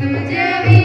Mm -hmm.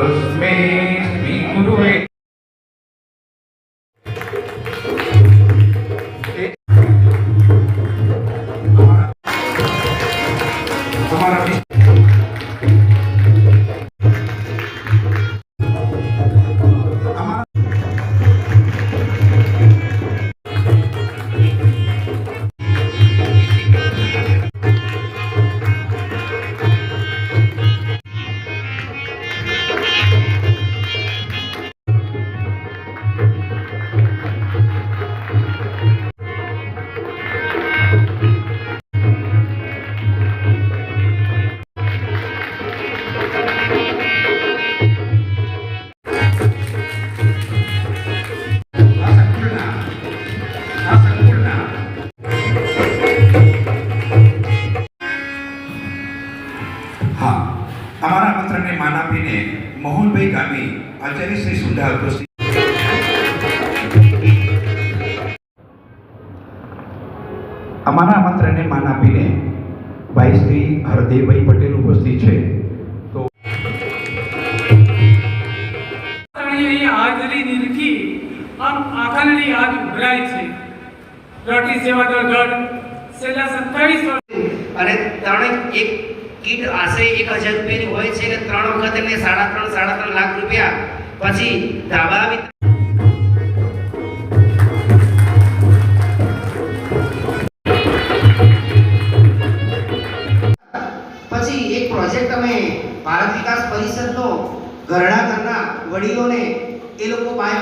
તસ્મે Shri હાજરી નિરખી આમ આખંડની આજ ઉભરાય છે. રોટી સેવા દળ ગઢ છેલ્લા સત્તાવીસ વર્ષ અને ત્રણ એક કીટ આશરે એક હજાર રૂપિયાની હોય છે કે ત્રણ વખત એમને સાડા ત્રણ સાડા ત્રણ લાખ રૂપિયા પછી ધાબા પછી એક પ્રોજેક્ટ અમે ભારત વિકાસ પરિષદનો ઘરડા ઘરના વડીલોને એ લોકો બાય.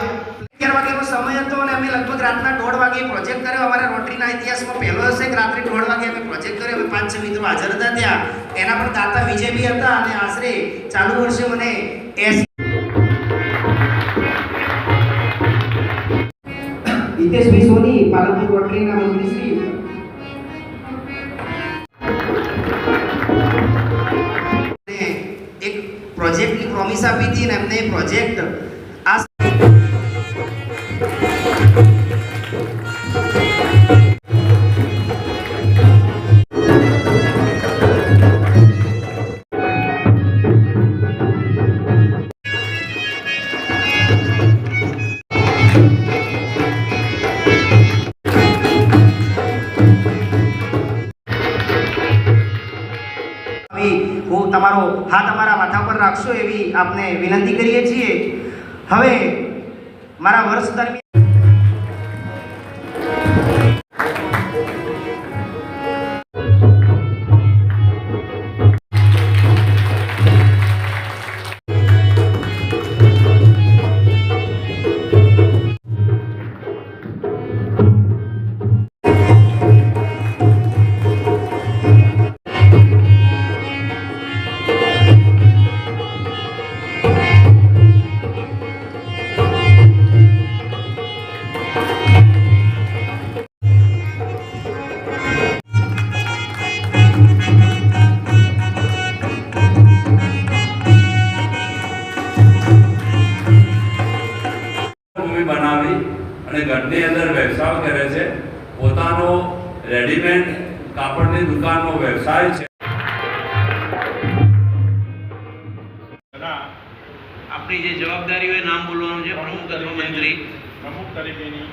અગિયાર વાગ્યાનો સમય હતો અને અમે લગભગ રાતના દોઢ વાગે પ્રોજેક્ટ કર્યો. અમારા રોટરીના ઇતિહાસમાં પહેલો હશે કે રાત્રે દોઢ વાગે અમે પ્રોજેક્ટ કર્યો. અમે પાંચ છ મિત્રો હાજર હતા ત્યાં. એના પર દાતા વિજય બી હતા અને આશરે ચાલુ વર્ષે મને એસી. હિતેશભાઈ સોની, પાલનપુર રોટરીના મંત્રી એક પ્રોજેક્ટની પ્રોમિસ આપી હતી અને એમને પ્રોજેક્ટ હાથ અમારા માથા પર રાખશો એવી આપને વિનંતી કરીએ છીએ. હવે મારા વર્ષ દરમિયાન આપણી જવાબદારી હોય નામ બોલવાનું છે. પ્રમુખ અથવા મંત્રી. પ્રમુખ તરીકેની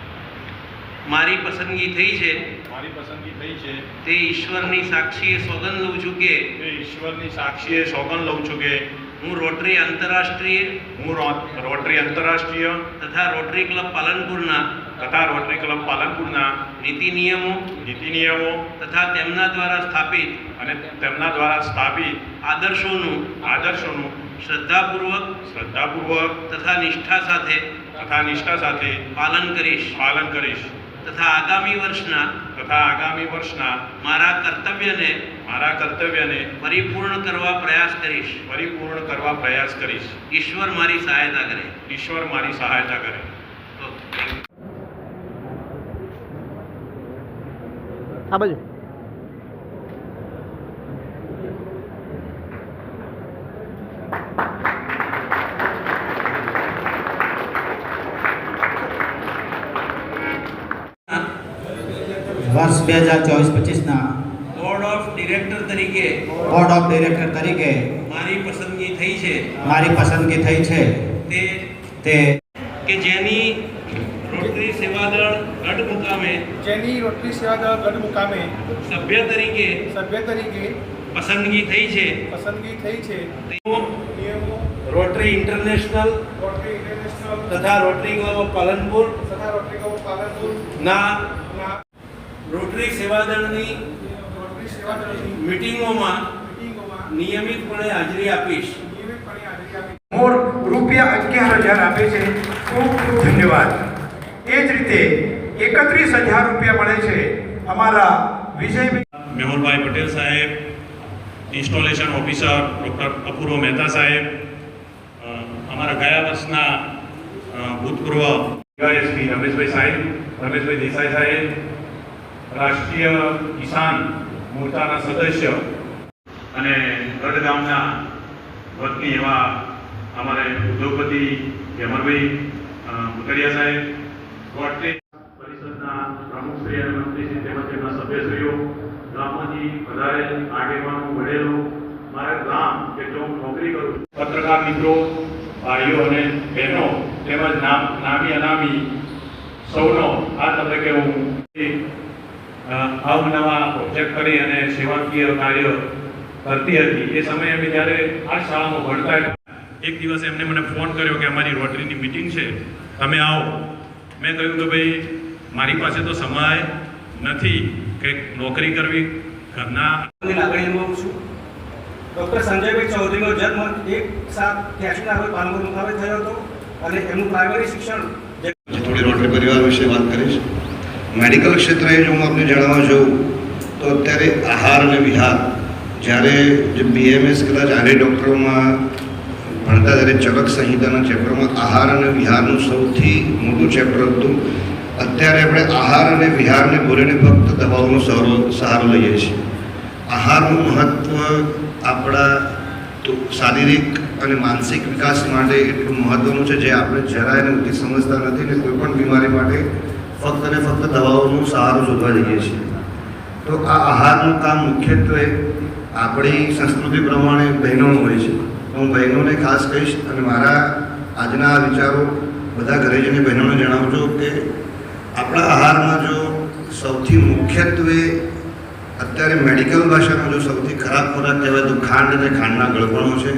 મારી પસંદગી થઈ છે. મારી પસંદગી થઈ છે. તે ઈશ્વરની સાક્ષીએ સોગંદ લઉં છું કે તે ઈશ્વરની સાક્ષીએ સોગંદ લઉં છું કે હું રોટરી આંતરરાષ્ટ્રીય હું રોટરી આંતરરાષ્ટ્રીય તથા રોટરી ક્લબ પાલનપુરના તથા રોટરી ક્લબ પાલનપુરના નીતિ નિયમો નીતિ નિયમો તથા તેમના દ્વારા સ્થાપિત અને તેમના દ્વારા સ્થાપિત આદર્શોનું આદર્શોનું શ્રદ્ધાપૂર્વક શ્રદ્ધાપૂર્વક તથા નિષ્ઠા સાથે તથા નિષ્ઠા સાથે પાલન કરીશ પાલન કરીશ તથા આગામી વર્ષના તથા આગામી વર્ષના મારા કર્તવ્યને મારા કર્તવ્યને પરિપૂર્ણ કરવા પ્રયાસ કરીશ પરિપૂર્ણ કરવા પ્રયાસ કરીશ ઈશ્વર મારી સહાયતા કરે ઈશ્વર મારી સહાયતા કરે તો આ બાજુ વર્ષ બે હજાર ચોવીસ પચીસના. બોર્ડ ઓફ ડિરેક્ટર તરીકે બોર્ડ ઓફ ડિરેક્ટર તરીકે મારી પસંદગી થઈ છે. મારી પસંદગી થઈ છે. તે તે કે જેની રોટરી સેવાદળ ગઢ મુકામે જેની રોટરી સેવાદળ ગઢ મુકામે સભ્ય તરીકે સભ્ય તરીકે પસંદગી થઈ છે. પસંદગી થઈ છે. નિયમો રોટરી ઇન્ટરનેશનલ રોટરી ઇન્ટરનેશનલ તથા રોટરી ક્લબ ઓફ પાલનપુર તથા રોટરી ક્લબ પાલનપુર ના રોટરી સેવાદળની રોટરી મિટિંગોમાં મિટિંગોમાં નિયમિતપણે હાજરી આપીશ. મોર રૂપિયા અગિયાર હજાર આપે છે. ખૂબ ખૂબ ધન્યવાદ. એ જ રીતે એકત્રીસ હજાર રૂપિયા મળે છે અમારા વિજય મેહુલભાઈ પટેલ સાહેબ installation officer doctor Apurva Mehta સાહેબ અમારા ગયા વર્ષના ભૂતપૂર્વ એસપી રમેશભાઈ સાહેબ રમેશભાઈ દેસાઈ સાહેબ રાષ્ટ્રીય કિસાન મોરચાના સદસ્ય અને ગઢગામના વતની એવા અમારે ઉદ્યોગપતિ હેમરભાઈ અ, સાહેબ પરિષદના પ્રમુખશ્રી અને મંત્રીશ્રી તેમજ તેમના સભ્યશ્રીઓ ગામમાંથી વધારે આગેવાનો વડેલો મારા ગામ જો હું નોકરી કરું પત્રકાર મિત્રો ભાઈઓ અને બહેનો તેમજ નામ નામી અનામી સૌનો આ તબક્કે હું અવનવા પ્રોજેક્ટ કરી અને સેવાકીય કાર્ય કરતી હતી. એ સમયે અમે જ્યારે આ શાળામાં ભણતા હતા એક દિવસ એમને મને ફોન કર્યો કે અમારી રોટરીની મિટિંગ છે તમે આવો. મેં કહ્યું કે ભાઈ મારી પાસે તો સમય નથી કે નોકરી કરવી ઘરના ની લાગણી અનુભવું છું. ડૉક્ટર સંજયભાઈ ચૌધરીનો જન્મ એક સાત ત્યાસીના રોજ પાલનપુર મુકામે થયો હતો અને એમનું પ્રાઇમરી શિક્ષણ થોડી રોટરી પરિવાર વિશે વાત કરીશ. મેડિકલ ક્ષેત્રે જો હું આપને જણાવવા જાઉં, તો અત્યારે આહાર અને વિહાર, જ્યારે જે બીએમએસ કદાચ આર્ય ડૉક્ટરોમાં ભણતા ત્યારે ચરક સંહિતાના ચેપ્ટરમાં આહાર અને વિહારનું સૌથી મોટું ચેપ્ટર હતું, અત્યારે આપણે આહાર અને વિહારને ભૂલીને ફક્ત દવાઓનો સહારો સહારો લઈએ છીએ. આહારનું મહત્ત્વ આપણા શારીરિક અને માનસિક વિકાસ માટે એટલું મહત્ત્વનું છે, જે આપણે જરાય નથી સમજતા નથી ને કોઈ પણ બીમારી માટે ફક્ત અને ફક્ત દવાઓનું સહારો શોધવા જઈએ છીએ. તો આ આહારનું કામ મુખ્યત્વે આપણી સંસ્કૃતિ પ્રમાણે બહેનોનું હોય છે. હું બહેનોને ખાસ કહીશ અને મારા આજના આ વિચારો બધા ઘરે જઈને બહેનોને જણાવજો કે આપણા આહારમાં જો સૌથી મુખ્યત્વે અત્યારે મેડિકલ ભાષામાં જો સૌથી ખરાબ ખોરાક કહેવાય તો ખાંડ અને ખાંડના ગળપણો છે.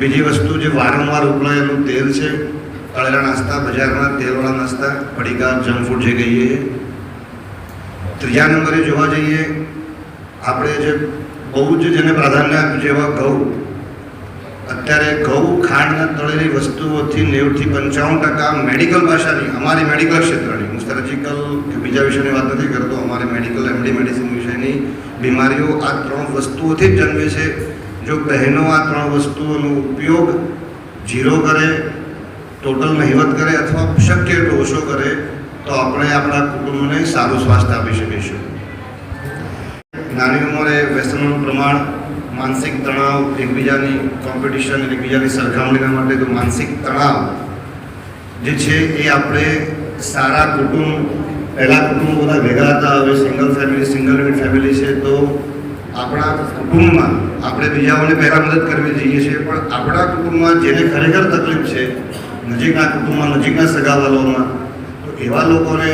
બીજી વસ્તુ જે વારંવાર ઉપલાયેલું તેલ છે તળેલા નાસ્તા બજારના તેલવાળા નાસ્તા, પડીકા, જંક ફૂડ જે કહીએ એ. ત્રીજા નંબરે જોવા જઈએ, આપણે જે બહુ જ જેને પ્રાધાન્ય આપ્યું છે એવા ઘઉં, અત્યારે ઘઉં ખાંડના તળેલી વસ્તુઓથી નેવથી પંચાવન ટકા મેડિકલ ભાષાની, અમારી મેડિકલ ક્ષેત્રની, હું સર્જિકલ કે બીજા વિષયની વાત નથી કરતો, અમારી મેડિકલ એમડી મેડિસિન વિષયની બીમારીઓ આ ત્રણ વસ્તુઓથી જ જન્મે છે જો બહેનો આ ત્રણ વસ્તુઓનો ઉપયોગ ઝીરો કરે ટોટલ નહિવત કરે અથવા શક્ય એટલો ઓછો કરે, તો આપણે આપણા કુટુંબને સારું સ્વાસ્થ્ય આપી શકીશું. નાની ઉંમરે વ્યસનોનું પ્રમાણ, માનસિક તણાવ, એકબીજાની કોમ્પિટિશન એકબીજાની સરખામણીના માટે તો માનસિક તણાવ જે છે એ આપણે સારા કુટુંબ, પહેલાં કુટુંબ બધા ભેગા હતા, હવે single family single unit family છે, તો આપણા કુટુંબમાં આપણે બીજાઓને પહેલાં મદદ કરવી જોઈએ છીએ પણ આપણા કુટુંબમાં જેને ખરેખર તકલીફ છે નજીકના કુટુંબમાં, નજીકના સગાવાલોમાં તો એવા લોકોને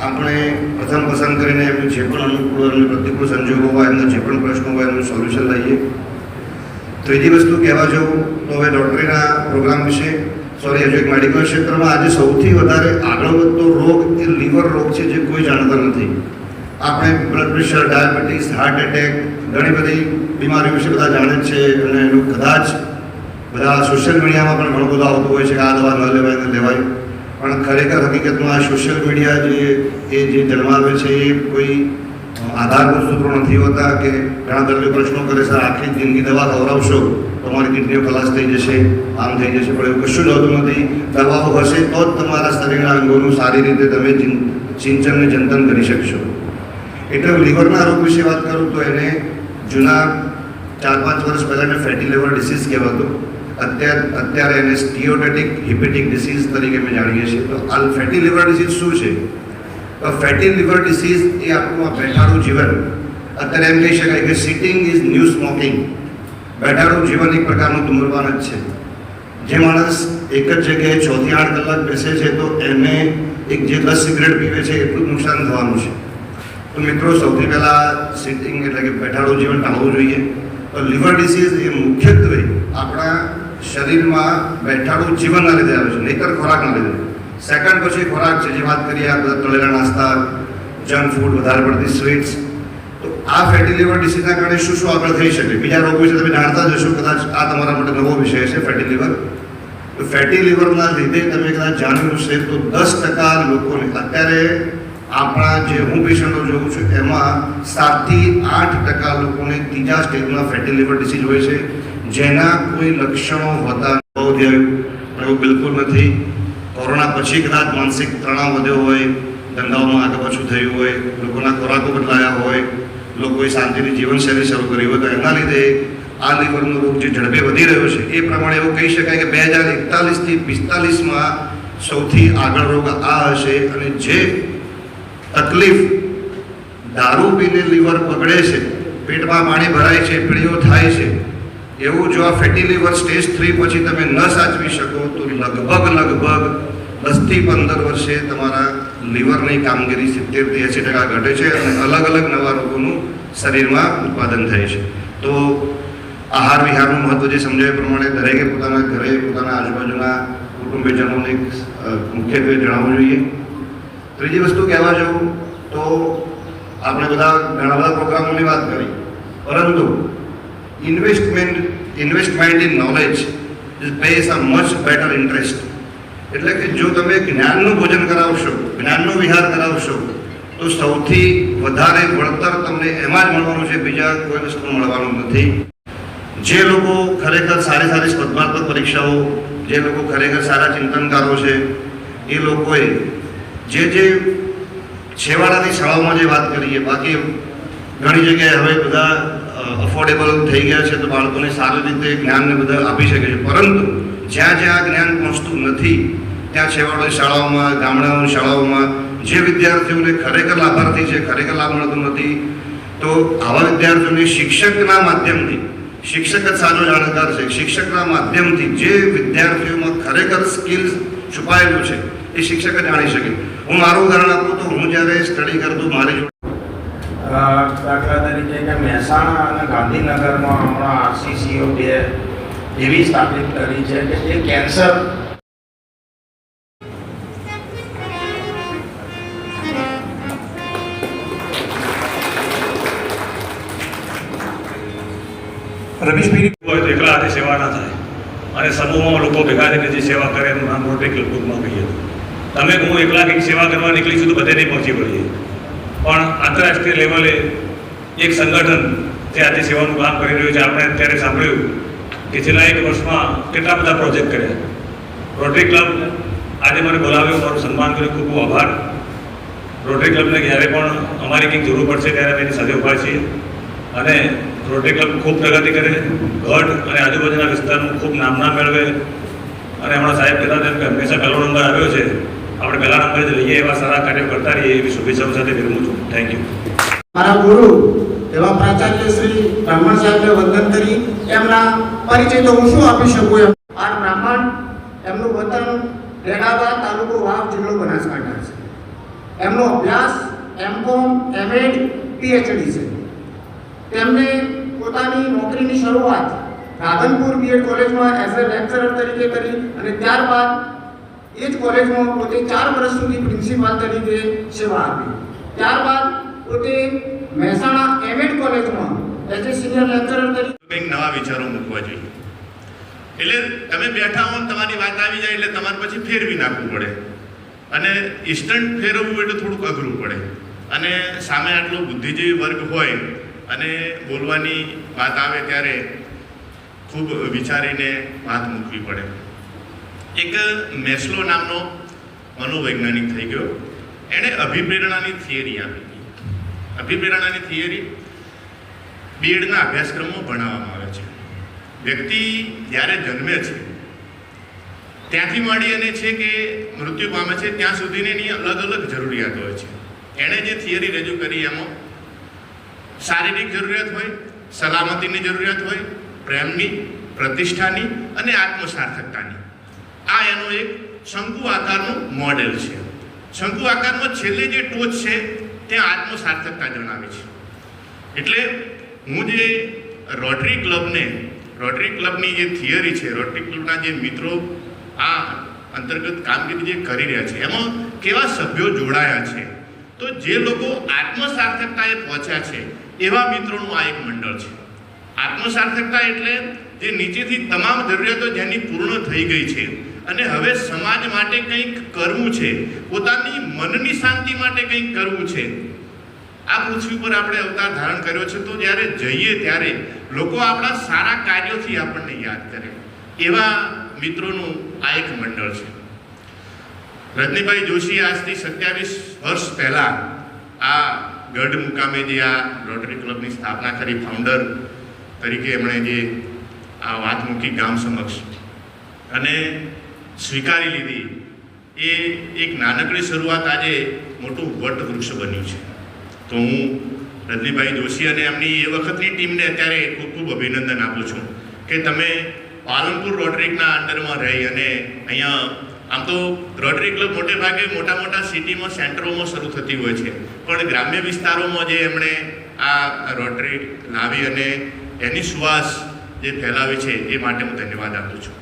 આપણે પ્રથમ પસંદ કરીને એમનું જે પણ અનુકૂળ અને પ્રતિકૂળ સંજોગો હોય, એમના જે પણ પ્રશ્નો હોય, એમનું સોલ્યુશન લઈએ. ત્રીજી વસ્તુ કહેવા જાઉં તો હવે ડૉક્ટરીના પ્રોગ્રામ વિશે. સોરી હજુ એક મેડિકલ ક્ષેત્રમાં આજે સૌથી વધારે આગળ વધતો રોગ એ લીવર રોગ છે જે કોઈ જાણતા નથી. આપણે blood pressure diabetes heart attack ઘણી બધી બીમારીઓ વિશે બધા જાણે છે અને એનું કદાચ બધા સોશિયલ મીડિયામાં પણ ઘણું બધું આવતું હોય છે કે આ દવા ન લેવાય ન લેવાય. પણ ખરેખર હકીકતમાં આ સોશિયલ મીડિયા જે, એ જે જન્માવે છે, એ કોઈ આધારભૂત સૂત્રો નથી હોતા કે ઘણા દર્દીઓ પ્રશ્નો કરે છે આખી જિંદગી દવા ખવડાવશો? તમારી કિડનીઓ ખલાસ થઈ જશે, આમ થઈ જશે. પણ એવું કશું જ હોતું નથી. દવાઓ હશે તો જ તમારા શરીરના અંગોનું સારી રીતે તમે સિંચનને સિંચન ચિંતન કરી શકશો. એટલે લીવરના રોગ વિશે વાત કરું તો એને જૂના ચાર પાંચ વર્ષ પહેલાં ફેટી લીવર ડિસીઝ કહેવાતું. અત્યારે અત્યારે એને સ્ટીઓટેટિક હિપેટિક ડિસીઝ તરીકે અમે જાણીએ છીએ. તો આ ફેટી લિવર ડિસીઝ શું છે? તો ફેટી લિવર ડિસીઝ એ આપણું આ બેઠાડું જીવન. અત્યારે એમ કહી શકાય કે સિટિંગ ઇઝ ન્યૂ સ્મોકિંગ બેઠાડું જીવન એક પ્રકારનું ધૂમ્રપાન જ છે. જે માણસ એક જ જગ્યાએ છ થી આઠ કલાક બેસે છે તો એને એક જે દસ સિગરેટ પીવે છે એટલું નુકસાન થવાનું છે. તો મિત્રો, સૌથી પહેલાં સિટિંગ એટલે કે બેઠાડું જીવન ટાળવું જોઈએ. તો લિવર ડિસીઝ એ મુખ્યત્વે આપણા શરીરમાં બેઠાડું જીવનના લીધે આવે છે નહીતર ખોરાકના લીધે. સેકન્ડ પછી ખોરાક છે, જે વાત કરીએ, આ બધા તળેલા નાસ્તા જંક ફૂડ વધારે પડતી સ્વીટ્સ તો આ ફેટી લીવર ડિસીઝના કારણે શું શું આગળ થઈ શકે? બીજા રોગો વિશે તમે જાણતા જ હશો, કદાચ આ તમારા માટે નવો વિષય છે ફેટી લીવર તો ફેટી લીવરના લીધે તમે કદાચ જાણ્યું છે તો દસ ટકા લોકોને, અત્યારે આપણા જે હું પેશન્ટો જોઉં છું, એમાં સાતથી આઠ ટકા લોકોને ત્રીજા સ્ટેજમાં ફેટી લીવર ડિસીઝ હોય છે. જેના કોઈ લક્ષણો હોતા અનુભવ થયું એવું બિલકુલ નથી. કોરોના પછી કદાચ માનસિક તણાવ વધ્યો હોય ધંધાઓમાં આગળ પાછું થયું હોય, લોકોના ખોરાકો બદલાયા હોય, લોકોએ શાંતિની જીવનશૈલી શરૂ કરી હોય, તો એના લીધે આ લીવરનો રોગ જે ઝડપે વધી રહ્યો છે, એ પ્રમાણે એવું કહી શકાય કે બે હજાર એકતાલીસથી પિસ્તાલીસમાં સૌથી આગળ રોગ આ હશે અને જે તકલીફ દારૂ પીને લીવર પકડે છે, પેટમાં પાણી ભરાય છે, પીળીઓ થાય છે એવું જો આ ફેટી લીવર સ્ટેજ થ્રી પછી તમે ન સાચવી શકો, તો લગભગ લગભગ દસથી પંદર વર્ષે તમારા લીવરની કામગીરી સિત્તેરથી એંસી ટકા ઘટે છે અને અલગ અલગ નવા રોગોનું શરીરમાં ઉત્પાદન થાય છે. તો આહાર વિહારનું મહત્વ જે સમજાવ્યા પ્રમાણે દરેકે પોતાના ઘરે, પોતાના આજુબાજુના કુટુંબીજનોને મુખ્યત્વે જણાવવું જોઈએ. ત્રીજી વસ્તુ કહેવા જાઉં તો આપણે બધા ઘણા બધા પ્રોગ્રામોની વાત કરી. પરંતુ investment investment in knowledge pays a much better interest એટલે કે જો તમે જ્ઞાનનું ભોજન કરાવશો, જ્ઞાનનો વિહાર કરાવશો, તો સૌથી વધારે વળતર તમને એમાં જ મળવાનું છે, બીજા કોઈ વસ્તુ મળવાનું નથી. જે લોકો ખરેખર સારી સારી સ્પર્ધાત્મક પરીક્ષાઓ, જે લોકો ખરેખર સારા ચિંતનકારો છે, એ લોકોએ જે જે છેવાડાની શાળાઓમાં જે વાત કરીએ, બાકી ઘણી જગ્યાએ હવે બધા અફોર્ડેબલ થઈ ગયા છે તો બાળકોને સારી રીતે જ્ઞાનને બધા આપી શકે છે. પરંતુ જ્યાં જ્યાં જ્ઞાન પહોંચતું નથી, ત્યાં છેવાડાની શાળાઓમાં ગામડાઓની શાળાઓમાં, જે વિદ્યાર્થીઓને ખરેખર લાભાર્થી છે, ખરેખર લાભ મળતો નથી, તો આવા વિદ્યાર્થીઓને શિક્ષકના માધ્યમથી, શિક્ષક જ સાચો જાણકાર છે, શિક્ષકના માધ્યમથી જે વિદ્યાર્થીઓમાં ખરેખર સ્કિલ્સ છુપાયેલું છે, એ શિક્ષક જ જાણી શકે. હું મારું ઉદાહરણ આપું તો હું જ્યારે સ્ટડી કરતો મારી દાખલા તરીકે કે મહેસાણા અને ગાંધીનગરમાં હમણાં આરસીસીઓ બે એવી સ્થાપિત કરી છે કે જે કેન્સર રમેશભાઈ હોય તો એકલા હાથે સેવા ના થાય. અને સમૂહમાં લોકો ભેગા થઈને જે સેવા કરે એનું નામ રોટરી ક્લબ ગ્રુપમાં કહીએ તમે હું એકલા કંઈક સેવા કરવા નીકળીશું તો બધે નહીં પહોંચી વળીએ. પણ આંતરરાષ્ટ્રીય લેવલે એક સંગઠન જે આજે સેવાનું કામ કરી રહ્યું છે, આપણે અત્યારે સાંભળ્યું કે છેલ્લા એક વર્ષમાં કેટલા બધા પ્રોજેક્ટ કર્યા. રોટરી ક્લબ આજે મને બોલાવ્યો, મારું સન્માન કર્યું, ખૂબ ખૂબ આભાર. રોટરી ક્લબને જ્યારે પણ અમારી કંઈક જરૂર પડશે ત્યારે અમે એની સાથે ઊભા છીએ. અને રોટરી ક્લબ ખૂબ પ્રગતિ કરે, ગઢ અને આજુબાજુના વિસ્તારનું ખૂબ નામના મેળવે. અને હમણાં સાહેબ કહેતા હતા કે હંમેશા પહેલો નંબર આવ્યો છે. આપણે પહેલા નંબરે જ લઈએ એવા સારા કાર્યો કરતા રહીએ, એવી શુભેચ્છાઓ સાથે વિરમું છું. થેન્ક યુ મારા ગુરુ એવા પ્રાચાર્ય શ્રી બ્રાહ્મણ સાહેબને વંદન કરી, એમના પરિચય તો હું શું આપી શકું એમ? આ બ્રાહ્મણ એમનું વતન રેડાબા તાલુકો વાવ જિલ્લો બનાસકાંઠા છે. એમનો અભ્યાસ એમકોમ એમએડ પીએચડી છે. તેમને પોતાની નોકરીની શરૂઆત રાધનપુર બીએડ કોલેજમાં એઝ અ લેક્ચરર તરીકે કરી અને ત્યારબાદ એ જ કોલેજમાં પોતે ચાર વર્ષ સુધી પ્રિન્સિપાલ તરીકે સેવા આપી. ત્યારબાદ પોતે મહેસાણા એમએડ કોલેજમાં એઝ એ સિનિયર લેક્ચરર તરીકે કંઈક નવા વિચારો મૂકવા જોઈએ. એટલે તમે બેઠા હો તમારી વાત આવી જાય એટલે તમારે પછી ફેરવી નાખવું પડે. અને ઇન્સ્ટન્ટ ફેરવવું એટલે થોડુંક અઘરું પડે. અને સામે આટલો બુદ્ધિજીવી વર્ગ હોય અને બોલવાની વાત આવે ત્યારે ખૂબ વિચારીને વાત મૂકવી પડે. એક મેસ્લો નામનો મનોવૈજ્ઞાનિક થઈ ગયો. એણે અભિપ્રેરણાની થિયરી આપી. હતી અભિપ્રેરણાની થિયરી બીએડના અભ્યાસક્રમમાં ભણાવવામાં આવે છે. વ્યક્તિ જ્યારે જન્મે છે, ત્યાંથી માંડી અને છે કે મૃત્યુ પામે છે, ત્યાં સુધીની એની અલગ અલગ જરૂરિયાત હોય છે. એણે જે થિયરી રજૂ કરી એમાં શારીરિક જરૂરિયાત હોય, સલામતીની જરૂરિયાત હોય, પ્રેમની, પ્રતિષ્ઠાની અને આત્મસાર્થકતાની. આ એનો એક શંકુ આકારનું મોડેલ છે. શંકુ આકારનો છેલ્લે જે ટોચ છે ત્યાં આત્મસાર્થકતા જણાવે છે. એટલે હું જે રોટરી ક્લબને, રોટરી ક્લબની જે થિયરી છે, રોટરી ક્લબના જે મિત્રો આ અંતર્ગત કામગીરી જે કરી રહ્યા છે, એમાં કેવા સભ્યો જોડાયા છે, તો જે લોકો આત્મસાર્થકતાએ પહોંચ્યા છે, એવા મિત્રોનું આ એક મંડળ છે. આત્મસાર્થકતા એટલે જે નીચેથી તમામ જરૂરિયાતો જેની પૂર્ણ થઈ ગઈ છે અને હવે સમાજ માટે કંઈક કરવું છે, પોતાની મનની શાંતિ માટે કંઈક કરવું છે. આ પૃથ્વી પર આપણે અવતાર ધારણ કર્યો છે, તો જ્યારે જઈએ ત્યારે લોકો આપણા સારા કાર્યોથી આપણને યાદ કરે. એવા મિત્રોનું આ એક મંડળ છે. રજનીભાઈ જોશી આજથી સત્યાવીસ વર્ષ પહેલાં આ ગઢ મુકામે જે આ રોટરી ક્લબની સ્થાપના કરી ફાઉન્ડર તરીકે એમણે જે આ વાત મૂકી ગામ સમક્ષ. અને સ્વીકારી લીધી. એ એક નાનકડી શરૂઆત આજે મોટું વટ વૃક્ષ બન્યું છે. તો હું રજનીભાઈ જોશી અને એમની એ વખતની ટીમને અત્યારે ખૂબ ખૂબ અભિનંદન આપું છું કે તમે પાલનપુર રોટરીકના અંડરમાં રહી અને અહીંયા આમ તો રોટરી ક્લબ મોટે ભાગે મોટા મોટા સિટીમાં, સેન્ટરોમાં શરૂ થતી હોય છે. પણ ગ્રામ્ય વિસ્તારોમાં જે એમણે આ રોટરી લાવી અને એની સુવાસ જે ફેલાવી છે, એ માટે હું ધન્યવાદ આપું છું.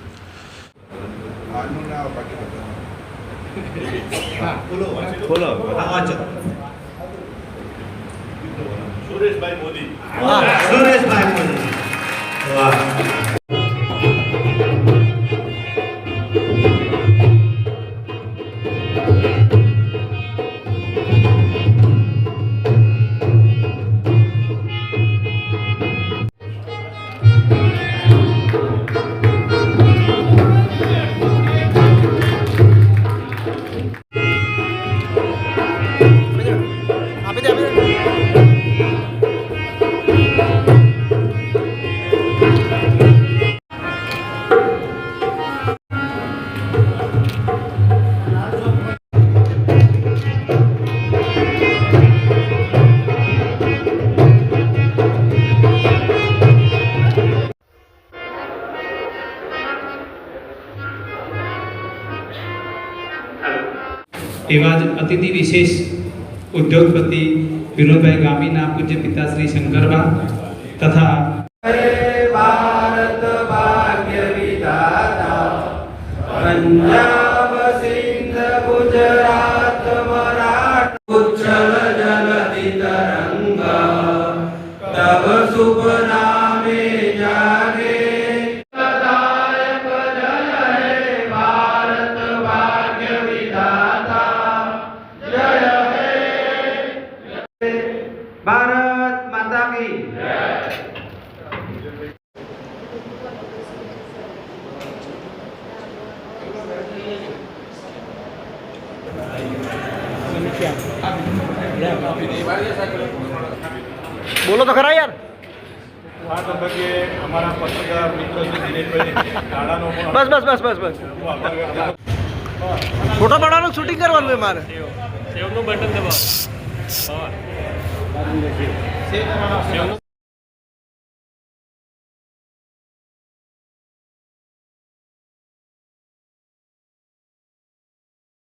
સુરેશભાઈ મોદી સુરેશભાઈ મોદી. વાહ. એવા જ અતિથિ વિશેષ ઉદ્યોગપતિ વિનોદભાઈ ગામીના પૂજ્ય પિતા શ્રી શંકરબા તથા ભારત ભાગ્ય વિધાતા તો ખરા યાર. બસ બસ બસ બસ બસ. ફોટો પાડવાનું શૂટિંગ કરવાનું છે મારે. છું. સેવ કરવાનો